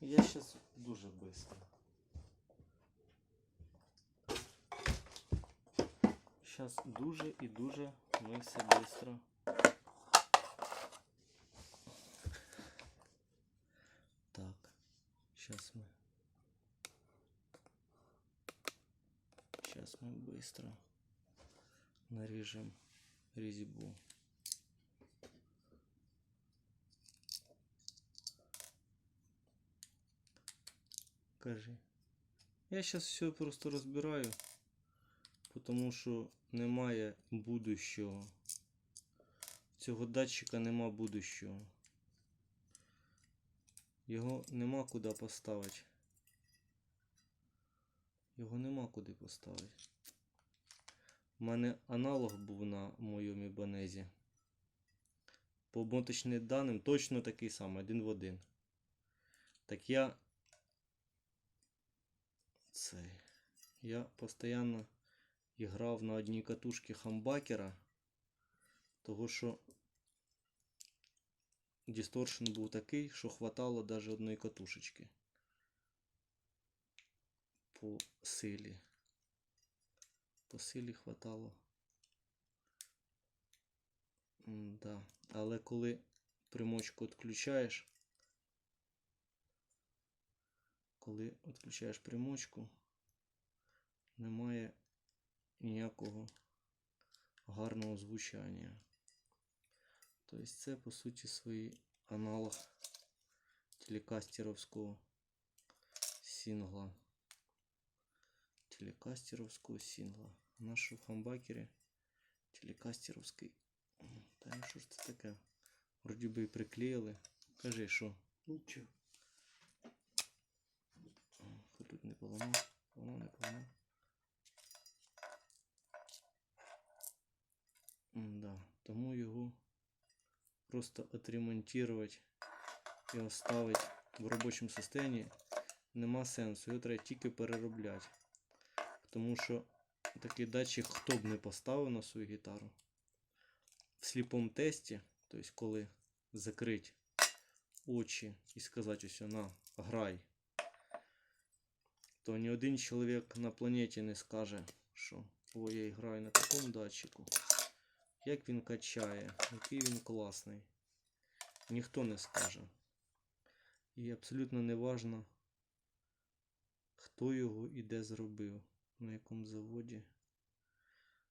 Я зараз дуже швидко. Зараз дуже і дуже ми все швидко. Так, сейчас мы. Сейчас мы быстро нарежем резьбу. Кажи. Я сейчас все просто розбираю, тому що немає будущого. Цього датчика нема будущого. Його нема куди поставити. Його нема куди поставити. У мене аналог був на моєму Ібанезі. По моточним даним точно такий самий, один в один. Так я. Цей. Я постійно грав на одній катушці хамбакера. Того що дисторшн був такий, що хватало даже одної катушечки по силі. По силі хватало. М, Да. Але коли примочку відключаєш, коли відключаєш примочку, немає ніякого гарного звучання. Тобто це по суті свій аналог телекастеровського сингла. Телекастеровського сингла. Наш в хамбакері телекастеровський. Та що ж це таке? Вроді би і приклеїли. Кажи, що? Нічого. Хоч тут не поламав. Поламав, не поламав. Да. Тому його просто отремонтувати і оставити в робочому стані нема сенсу. Його треба тільки переробляти. Тому що такий датчик хто б не поставив на свою гітару. В сліпому тесті, тобто коли закрити очі і сказати ось на грай, то ні один чоловік на планеті не скаже, що о, я граю на такому датчику. Як він качає, який він класний. Ніхто не скаже. І абсолютно не важно, хто його і де зробив, на якому заводі.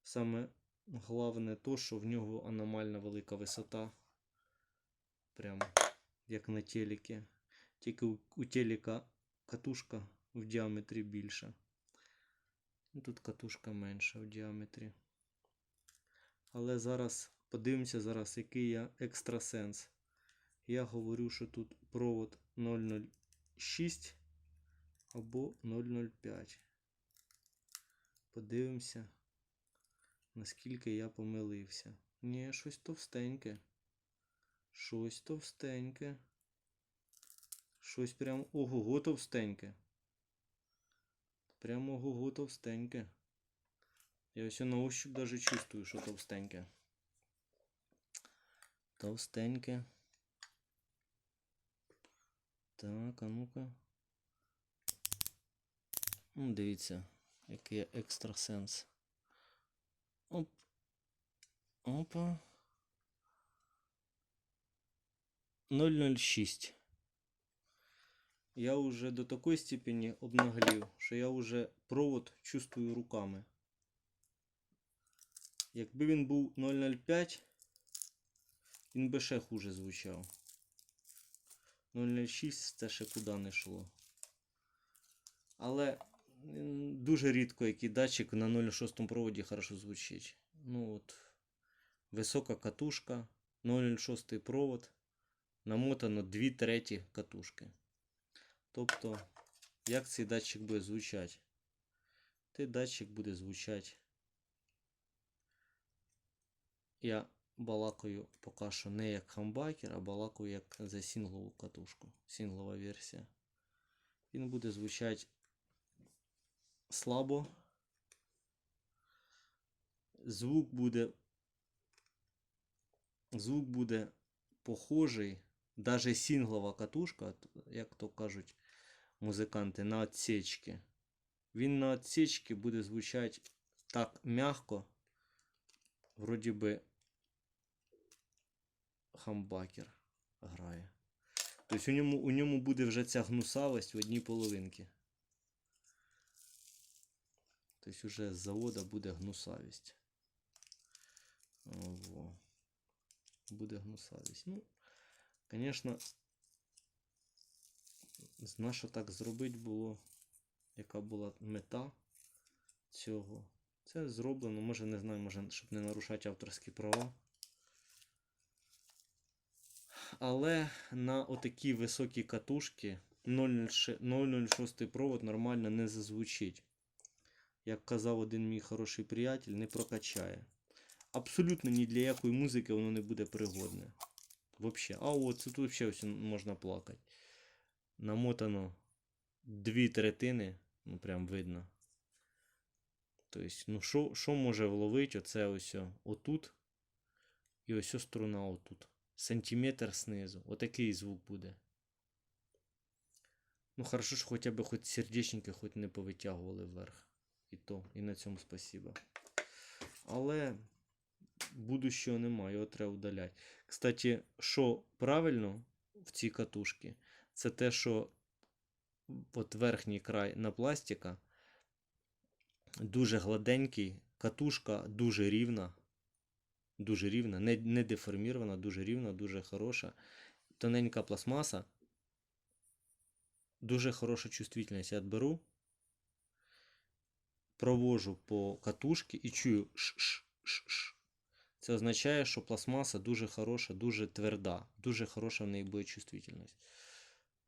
Саме головне то, що в нього аномально велика висота. Прям як на телекі. Тільки у телека катушка в діаметрі більша. Ну, Тут катушка менша в діаметрі. Але зараз подивимося зараз, який я екстрасенс. Я говорю, що тут провод 006 або 005. Подивимося, наскільки я помилився. Ні, щось товстеньке. Щось товстеньке. Щось прям ого-го товстеньке. Прямо ого-го товстеньке. Я ось на ощупь даже чувствую, що товстеньке. Товстеньке. Так, а ну-ка. Дивіться, який екстрасенс. Оп. Опа. 006. Я уже до такої степені обнаглів, що я уже провод чувствую руками. Якби він був 005, він би ще хуже звучав. 006 це ще куди не йшло. Але дуже рідко який датчик на 06 проводі хорошо звучить. Ну от, висока катушка, 006 провод, намотано 2 треті катушки. Тобто, як цей датчик буде звучати? Цей датчик буде звучати. Я балакаю поки що не як хамбакер, а балакаю як за синглову катушку. Синглова версія. Він буде звучати слабо. Звук буде. Звук буде похожий даже сінглова катушка, як то кажуть музиканти, на отсечки. Він на отсечки буде звучати так м'яко, вроді би хамбакер грає. Тобто у ньому, у ньому буде вже ця гнусавость в одній половинці. Тобто вже з завода буде гнусавість. Во. Буде гнусавість. Ну, звісно, на що так зробити було, яка була мета цього. Це зроблено, може, не знаю, може, щоб не нарушати авторські права. Але на отакі високі катушки 006 006 провод нормально не зазвучить. Як казав один мій хороший приятель, не прокачає. Абсолютно ні для якої музики воно не буде пригодне. Вообще. А от тут взагалі можна плакати. Намотано дві третини, ну прям видно. Тобто, ну що, може вловити оце ось отут і ось струна отут. Сантиметр знизу. Отакий звук буде. Ну, хорошо, що хоча б хоч сердечники хоч не повитягували вверх. І то, і на цьому спасіба. Але будущого немає, його треба удаляти. Кстати, що правильно в цій катушці, це те, що от верхній край на пластика дуже гладенький, катушка дуже рівна. Дуже рівна, не, не деформірована, дуже рівна, дуже хороша. Тоненька пластмаса. Дуже хороша чувствительність. Я беру, провожу по катушці і чую ш-ш-ш-ш. Це означає, що пластмаса дуже хороша, дуже тверда, дуже хороша в неї буде чувствительність.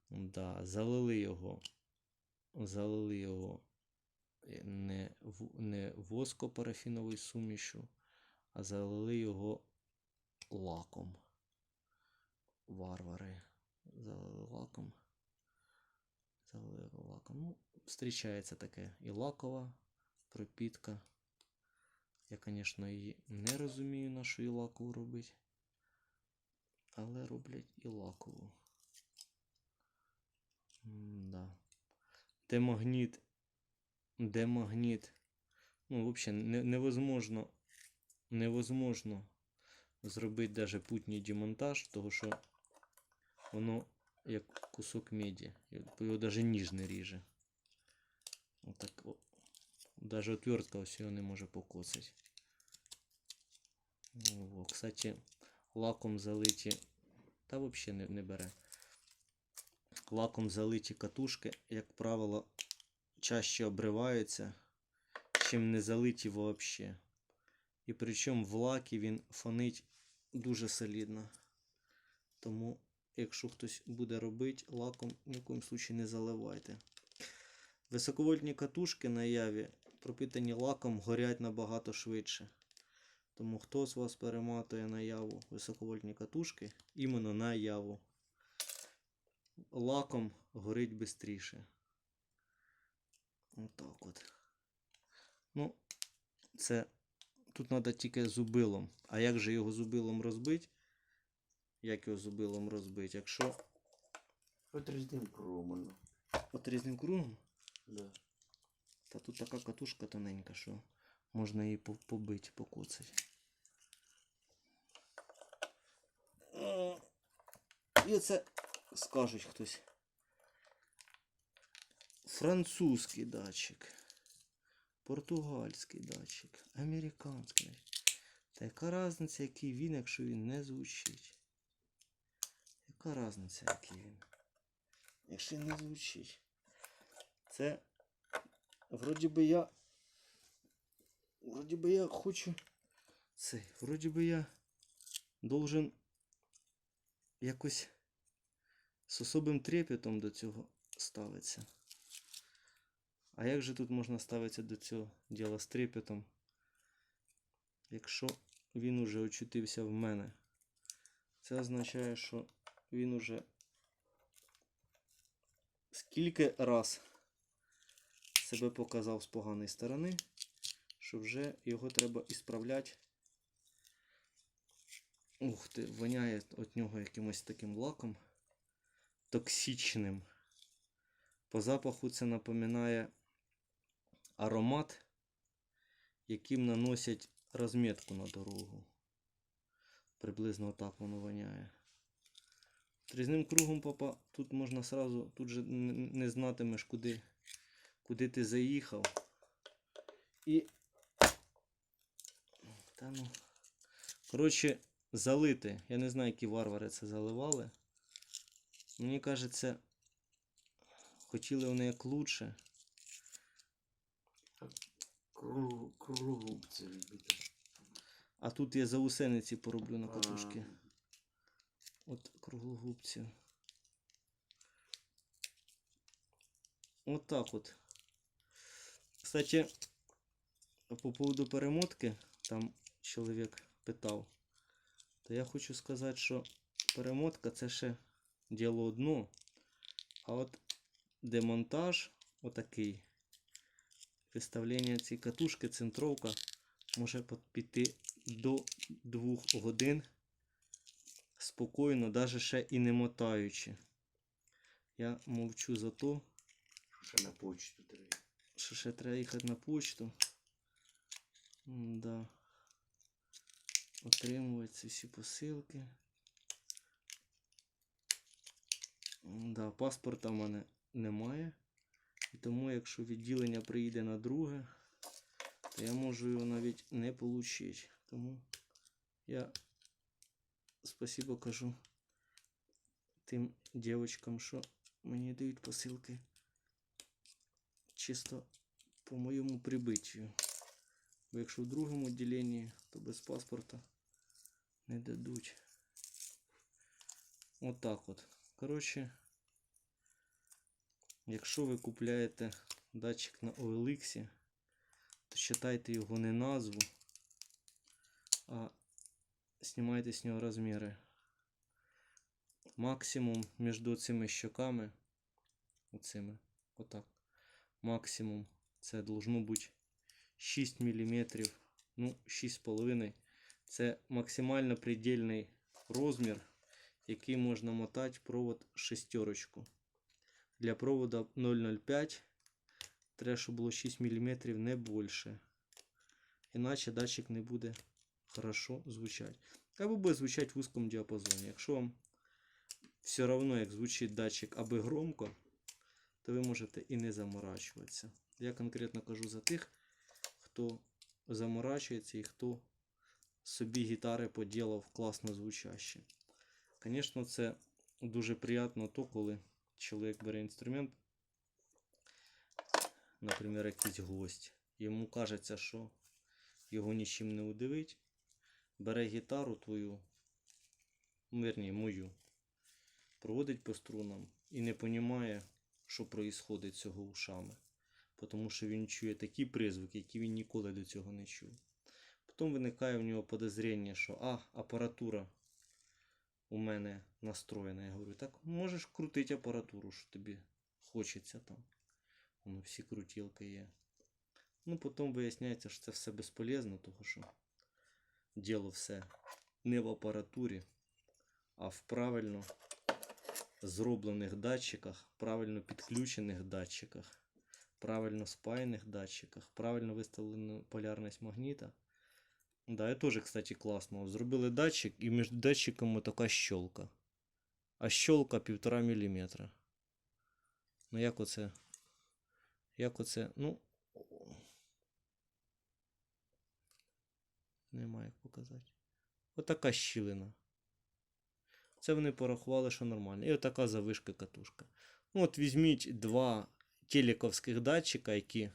Да, залили його. Залили його е, не, не воскопарафіновою сумішю, а залили його лаком. Варвари. Залили лаком. Залили його лаком. Ну, зустрічається таке і лакова пропітка. Я, звісно, її не розумію, на що і лакову робить. Але роблять і лакову. Да. Де магніт, де магніт. Ну, взагалі, не, невозможно, невозможно зробити даже путній демонтаж, того що воно як кусок меді. Його даже ніж не ріже. Отак, о. Даже отвертка ось його не може покоцати. О, кстати, лаком залиті. Та взагалі не, не бере. Лаком залиті катушки, як правило, чаще обриваються, чим не залиті взагалі. І причому в лакі він фонить дуже солідно. Тому, якщо хтось буде робити, лаком в коїм случаї не заливайте. Високовольтні катушки на яві пропитані лаком горять набагато швидше. Тому хто з вас перематує на яву високовольтні катушки, іменно на яву. Лаком горить швидше. Отак от. Ну, це тут треба тільки зубилом. А як же його зубилом розбити? Як його зубилом розбити? Якщо От різним кромом. от різним кругом, Да. Та тут така катушка тоненька, що можна її по- побити, покоцати. Е, І оце скажуть хтось. Французький датчик, португальський датчик, американський. Та яка різниця, який він, якщо він не звучить? Яка різниця, який він? Якщо не звучить? Це Вроді би я. Вроді би я хочу. Це, вроді би я должен якось з особим трепетом до цього ставитися. А як же тут можна ставитися до цього діла з трепетом, якщо він уже очутився в мене? Це означає, що він уже скільки раз себе показав з поганої сторони, що вже його треба ісправляти Ух ти, воняє від нього якимось таким лаком токсичним. По запаху це напоминає аромат, яким наносять розмітку на дорогу. Приблизно так воно воняє. Трізним кругом, папа, тут можна сразу, тут же не знатимеш, куди, куди ти заїхав. І. Та ну. Коротше, залити. Я не знаю, які варвари це заливали. Мені кажеться, хотіли вони як лучше. Кругу, кругу це робити. А тут я заусениці пороблю на катушки. От круглогубці. От так от. Кстати, по поводу перемотки, там чоловік питав. То я хочу сказати, що перемотка це ще діло одно. А от демонтаж отакий. Виставлення цієї катушки, центровка може піти до 2 годин спокійно, навіть ще і не мотаючи. Я мовчу за то, Що ще на почту треба. що ще треба їхати на почту. Да. Отримувати ці всі посилки. Да, паспорта в мене немає. Тому, якщо відділення приїде на друге, то я можу його навіть не отримати. Тому я спасибо кажу тим дівчаткам, що мені дають посилки чисто по моєму прибиттю. Бо якщо в другому відділенні, то без паспорта не дадуть. Отак от. Коротше, якщо ви купляєте датчик на OLX, то читайте його не назву, а знімайте з нього розміри. Максимум між цими щоками, оцими, отак. Максимум це должно бути 6 мм, ну 6,5 Це максимально предельний розмір, який можна мотати провод шестерочку. Для провода 0,05 треба, щоб було 6 мм не більше. Іначе датчик не буде хорошо звучати. Або буде звучати в узкому діапазоні. Якщо вам все одно, як звучить датчик аби громко, то ви можете і не заморачуватися. Я конкретно кажу за тих, хто заморачується і хто собі гітари поділав класно звучащі. Звісно, це дуже приємно то, коли чоловік бере інструмент, наприклад, якийсь гость. Йому кажеться, що його нічим не удивить. Бере гітару твою, ну, вірні, мою, проводить по струнам і не розуміє, що з цього ушами. Тому що він чує такі призвуки, які він ніколи до цього не чув. Потім виникає в нього подозріння, що а, апаратура у мене настроєна. Я говорю, так можеш крутити апаратуру, що тобі хочеться там. Воно всі крутілки є. Ну, потім виясняється, що це все безполезно, тому що діло все не в апаратурі, а в правильно зроблених датчиках, правильно підключених датчиках, правильно спаяних датчиках, правильно виставлена полярність магніта. Да, это тоже, кстати, класно. Зробили датчик, і між датчиками така щолка. А щолка 1,5 мм. Ну як оце? Як оце? Ну. Немає як показати. Отака щілина. Це вони порахували, що нормально. І отака завишка катушка. Ну, от візьміть два телековських датчика, які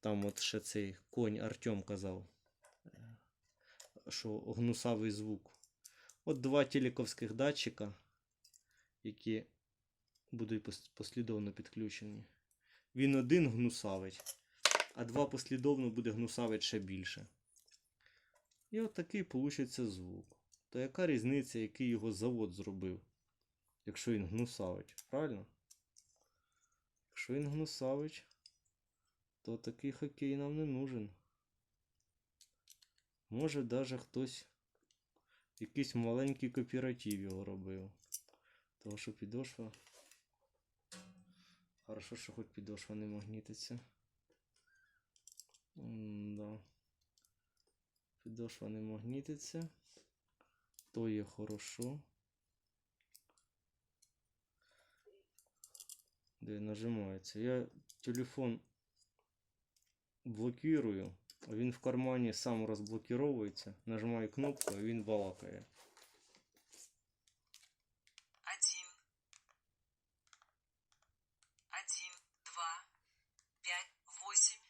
там от ще цей конь Артем казав що гнусавий звук. От два телековських датчика, які будуть послідовно підключені. Він один гнусавить, а два послідовно буде гнусавить ще більше. І от такий получиться звук. То яка різниця, який його завод зробив, якщо він гнусавить, правильно? Якщо він гнусавить, то такий хокей нам не нужен. Може даже хтось Якийсь маленький кооператив його робив. Того, що підошва. Хорошо, що хоч підошва не магнітиться. М-да. Підошва не магнітиться. То є хорошо. Де нажимається. Я телефон блокирую, він в кармані сам розблокировується. Нажимаю кнопку, а він балакає. один, один, два, пять, восемь,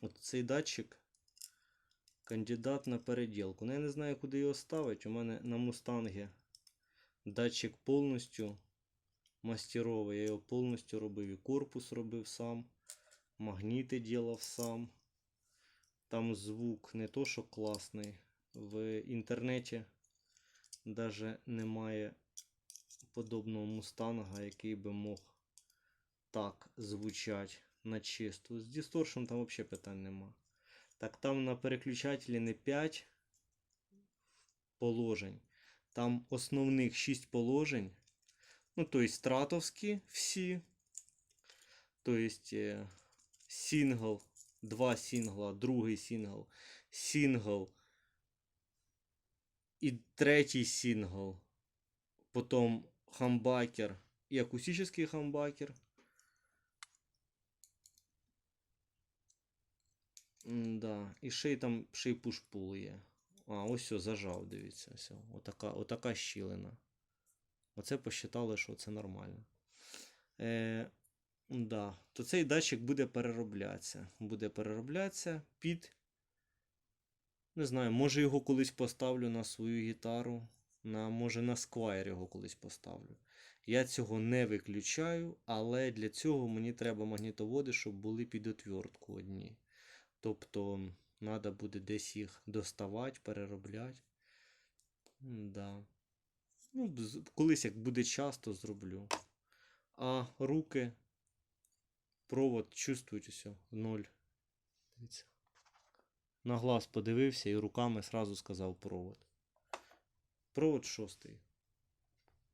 От цей датчик кандидат на переділку. Ну, я не знаю, куди його ставити. У мене на мустангі датчик повністю мастеровий. Я його повністю робив. І корпус робив сам. Магніти ділав сам. Там звук не то, що класний. В інтернеті навіть немає подобного мустанга, який би мог так звучати на чисту. З дисторшем там взагалі питань нема. Так там на переключателі не 5 положень. Там основних 6 положень. Ну, то есть стратовські всі. То есть е, сингл, два сингла, другий сингл, сингл і третій сингл. Потім хамбакер і акустичний хамбакер. Да. І ще й там ще й пуш-пул є. А, ось все, зажав, дивіться. Все. Отака, отака щілина. Оце посчитали, що це нормально. Е, да. То цей датчик буде перероблятися. Буде перероблятися під. Не знаю, може його колись поставлю на свою гітару. На, може на Squire його колись поставлю. Я цього не виключаю, але для цього мені треба магнітоводи, щоб були під отвертку одні. Тобто, треба буде десь їх доставати, переробляти. Да. Ну, колись як буде час, то зроблю. А руки, провод, чувствують усе, ноль. На глаз подивився і руками сразу сказав провод. Провод шостий.